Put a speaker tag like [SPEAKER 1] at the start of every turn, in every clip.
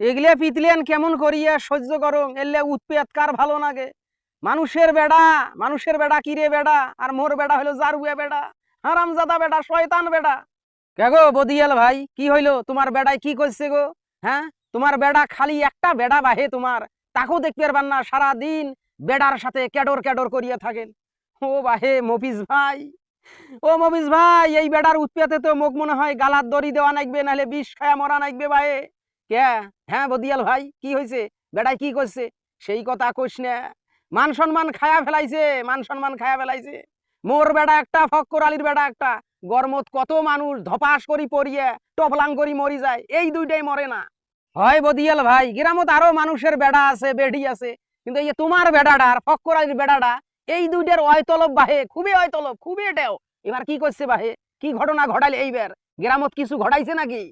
[SPEAKER 1] এগলে পিতলেন কেমন করিয়া? সহ্য করং, এলে উৎপেত কার ভালো লাগে মানুষের বেড়া মানুষের বেড়া কিরে বেড়া? আর মোর বেড়া হলো জারুয়া বেড়া, হারামজাদা বেড়া, শয়তান বেড়া। কে গো বদিয়াল ভাই, কি হইল? তোমার বেড়ায় কি করছে গো? হ্যাঁ? তোমার বেড়া খালি একটা বেড়া বাহে তোমার, তাকেও দেখতে পারবেন না, সারাদিন বেড়ার সাথে ক্যাডর ক্যাডর করিয়া থাকেন। ও বাহে মফিজ ভাই, ও মফিজ ভাই, এই বেড়ার উৎপেতে তো মোক মনে হয় গালার দড়ি দেওয়া নাকবে নাহলে বিষ খায়া মরা নাকবে ভাই কে? হ্যাঁ বদিয়াল ভাই, কি হয়েছে কি করছে? সেই কথা কইস না। মান সম্মান খায়া ফেলাইছে, মান সম্মান খায়া ফেলাইছে। মোর বেড়া একটা, ফক্কর আলীর বেড়া একটা। গরমত কত মানুষ ধপাস করি টপলাং করি মরি যায়, এই দুইটাই মরে না। হয় বদিয়াল ভাই, গ্রামত আরও মানুষের বেড়া আছে, বেড়ি আছে। কিন্তু এই তোমার বেড়াটা আর ফক্কর আলীর বেড়াটা, এই দুইটার অয়তলব বাহে, খুবই অয়তলব, খুবই এটাও এবার কি করছে বাহে? কি ঘটনা ঘটাইলে এইবার? গ্রামত কিছু ঘটাইছে নাকি?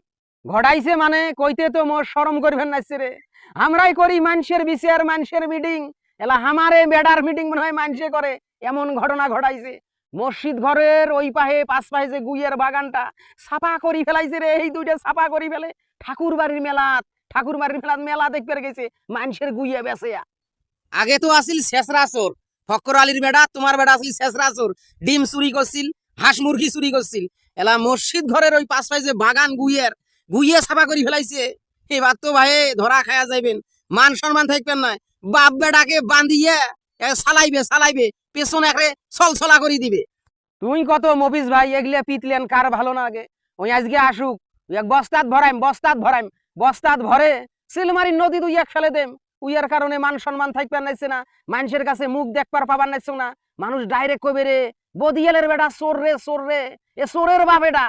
[SPEAKER 1] ঘটাইছে মানে কইতে তো মোর শরম করবেন নাইছে রে আমরাই করি মানুষের বিচার, মানুষের মিটিং এলা আমারে বেডার মিটিং মনে হয় মানুষে করে। এমন ঘটনা ঘটাইছে। মসজিদ ঘরের ওই পাহে পাঁচ পাহে যে গুইয়ের বাগানটা সাফা করি ফেলাইছে রে। এই দুইটা সাফা করি ফেলে ঠাকুর বাড়ির মেলাত ঠাকুর বাড়ির মেলাত মেলা দেখতে গেছে মানুষের গুইয়ে বেসে আগে তো আসিল শেষরা চোর। ফক্কর আলীর বেড়া, তোমার বেড়া আসিল শেষরা চোর। ডিম চুরি করছিল, হাঁস মুরগি চুরি করছিল। এলা মসজিদ ঘরের ওই পাঁচ পায়ে যে বাগান গুইয়ের গুইয়ে সাফা করি ফেলাইছে। এবার তো ভাই, ধরা খায়া যাইবেন। মান সম্মান থাকবেন না। বাপ বেটাকে বান্ধিয়ে সালাইবে সালাইবে পেছনে একরে ছলছলা করে দিবে। তুই কত মফিস ভাই, এগুলা পিতলেন, কার ভালো না আগে? ওই আজকে আসুক এক বস্তাত ভরাইম বস্তাত ভরাইম, বস্তাত ভরে সিলমারি নদী তুই এক ফেলে দেম। উইয়ার কারণে মান সম্মান থাকবার নাইছে না, মানুষের কাছে মুখ দেখবার পাবার নাইছে না। মানুষ ডাইরেক্ট কবে রে, বদিয়ালের বেটা সোর রে সোর রে, এ সোরের বাপ এটা।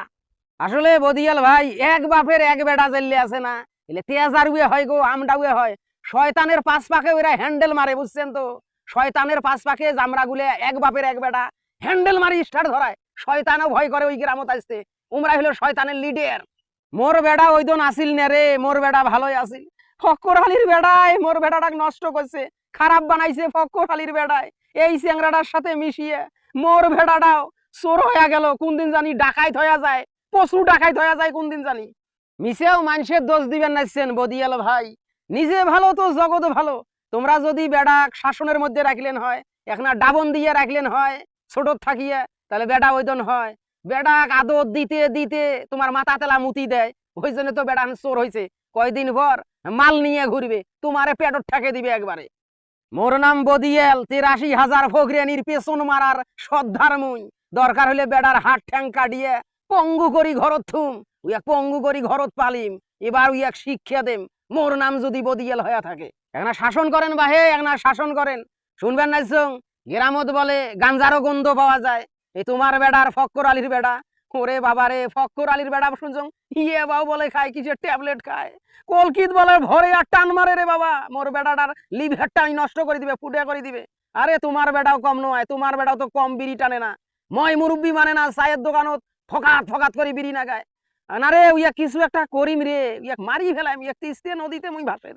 [SPEAKER 1] আসলে বদিয়াল ভাই, এক বাপের এক বেটা জেললে আছে না। এলে তেজার উয়ে হয় গো আমটা উয়ে হয়। শয়তানের পাঁচ পাকে ওরা হ্যান্ডেল মারে, বুঝছেন তো? শয়তানের পাঁচ পাকে জামরা গুলে এক বাপের এক বেটা হ্যান্ডেল মারি স্টার ধরায়। শয়তানও ভয় করে ওই গ্রামত আসতে। উমরা হলো শয়তানের লিডার। মোর বেড়া ওই দন আসিল না রে, মোর বেড়া ভালোই আসিল। ফক্কর আলীর বেড়ায় মোর বেড়াটাকে নষ্ট করছে। খারাপ বানাইছে ফক্কর আলীর বেড়ায়। এই চ্যাংরাটার সাথে মিশিয়ে মোর ভেড়াটাও চোর হয়ে গেল। কোন দিন জানি ডাকাইত হয়ে যায়। পশু ডাকাইত হয়ে যায় কোন দিন জানি। মিশেও মানুষের দোষ দিবেন নাইছেন বদিয়াল ভাই। নিজে ভালো তো জগৎ ভালো। তোমরা যদি বেড়াক শাসনের মধ্যে রাখলেন হয় এখন ডাবন দিয়ে রাখলেন হয় ছোট থাকিয়ে, তাহলে বেড়া ওইদন হয়। বেড়াক আদর দিতে দিতে তোমার মাথা তেলা মুতি দেয়। ওই জন্য তো বেড়া চোর হয়েছে কয়দিন ভর মাল নিয়ে ঘুরবে, তোমারে পেটর ঠেকে দিবে একবারে। মোর নাম বদিয়াল, তিরাশি হাজার ফকরিয়ানির পেছন মারার শ্রদ্ধার মুই। দরকার হলে বেড়ার হাত ঠ্যাং কাটিয়ে পঙ্গু করি ঘরত থুম উইয়াক পঙ্গু করি ঘরত পালিম, এবার উইয়াক শিক্ষা দেম, মোর নাম যদি বদিয়াল হয়ে থাকে। একনা শাসন করেন বাহে একনা শাসন করেন। শুনবেন না সং গ্রামত বলে গাঞ্জারও গন্ধ পাওয়া যায়। এই তোমার বেড়ার ফক্কর আলীর বেড়া। ওরে বাবা রে, ফক্কর আলীর বেড়া, শুনছং? ইয়ে বাবু বলে খায়, কিসের ট্যাবলেট খায়? কলকিত বলে ভরে আর টান মারে রে বাবা। মোর বেড়াটার লিভারটা আমি নষ্ট করে দিবে, ফুটে করে দিবে। আরে তোমার বেটাও কম নয়, তোমার বেটাও তো কম বিড়ি টানে না। ময় মুরব্বি মানে না, চায়ের দোকানত ফকাত ফকাত করে বিড়ি না গায় না রে, উইয়া কিছু একটা করিম রে, উইয়া মারি ফেলাম ইয়া তিস্তে নদীতে মুই ভাসে দে।